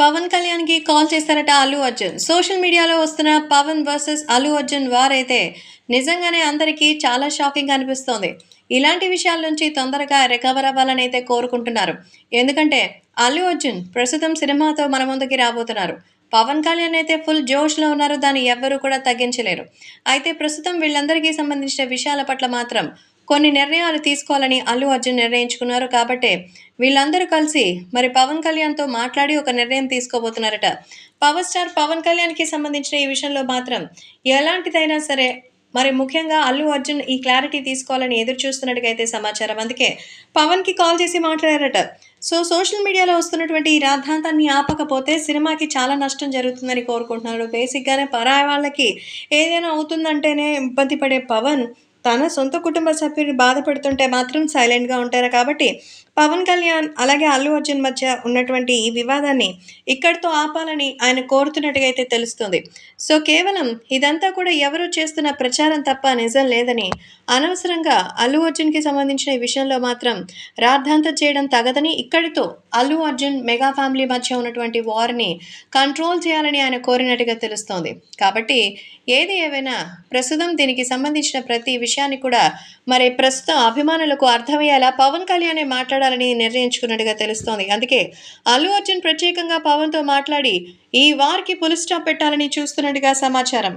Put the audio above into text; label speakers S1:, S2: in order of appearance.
S1: పవన్ కళ్యాణ్కి కాల్ చేశారట అల్లు అర్జున్. సోషల్ మీడియాలో వస్తున్న పవన్ వర్సెస్ అల్లు అర్జున్ వారైతే నిజంగానే అందరికీ చాలా షాకింగ్ అనిపిస్తోంది. ఇలాంటి విషయాల నుంచి తొందరగా రికవర్ అవ్వాలని అయితే కోరుకుంటున్నారు. ఎందుకంటే అల్లు అర్జున్ ప్రస్తుతం సినిమాతో మన ముందుకి రాబోతున్నారు. పవన్ కళ్యాణ్ అయితే ఫుల్ జోష్లో ఉన్నారు. దాన్ని ఎవ్వరూ కూడా తగ్గించలేరు. అయితే ప్రస్తుతం వీళ్ళందరికీ సంబంధించిన విషయాల పట్ల మాత్రం కొన్ని నిర్ణయాలు తీసుకోవాలని అల్లు అర్జున్ నిర్ణయించుకున్నారు కాబట్టి వీళ్ళందరూ కలిసి మరి పవన్ కళ్యాణ్తో మాట్లాడి ఒక నిర్ణయం తీసుకోబోతున్నారట. పవర్ స్టార్ పవన్ కళ్యాణ్కి సంబంధించిన ఈ విషయంలో మాత్రం ఎలాంటిదైనా సరే మరి ముఖ్యంగా అల్లు అర్జున్ ఈ క్లారిటీ తీసుకోవాలని ఎదురు చూస్తున్నట్టుగా అయితే సమాచారం. అందుకే పవన్కి కాల్ చేసి మాట్లాడారట. సో సోషల్ మీడియాలో వస్తున్నటువంటి ఈ రాద్ధాంతాన్ని ఆపకపోతే సినిమాకి చాలా నష్టం జరుగుతుందని కోరుకుంటున్నాడు బేసిక్గానే పరాయి వాళ్ళకి ఏదైనా అవుతుందంటేనే ఇబ్బంది పడే పవన్ తన సొంత కుటుంబ సభ్యులు బాధపడుతుంటే మాత్రం సైలెంట్గా ఉంటారు కాబట్టి పవన్ కళ్యాణ్ అలాగే అల్లు అర్జున్ మధ్య ఉన్నటువంటి ఈ వివాదాన్ని ఇక్కడితో ఆపాలని ఆయన కోరుతున్నట్టుగా అయితే తెలుస్తుంది. సో కేవలం ఇదంతా కూడా ఎవరు చేస్తున్న ప్రచారం తప్ప నిజం లేదని అనవసరంగా అల్లు అర్జున్కి సంబంధించిన విషయంలో మాత్రం రాద్ధాంతం చేయడం తగదని ఇక్కడితో అల్లు అర్జున్ మెగా ఫ్యామిలీ మధ్య ఉన్నటువంటి వార్ని కంట్రోల్ చేయాలని ఆయన కోరినట్టుగా తెలుస్తోంది. కాబట్టి ఏది ఏవైనా ప్రస్తుతం దీనికి సంబంధించిన ప్రతి విషయం విషయాన్ని కూడా మరి ప్రస్తుతం అభిమానులకు అర్థమయ్యేలా పవన్ కళ్యాణే మాట్లాడాలని నిర్ణయించుకున్నట్టుగా తెలుస్తోంది. అందుకే అల్లు అర్జున్ ప్రత్యేకంగా పవన్తో మాట్లాడి ఈ వార్కి పులి స్టాప్ పెట్టాలని చూస్తున్నట్టుగా సమాచారం.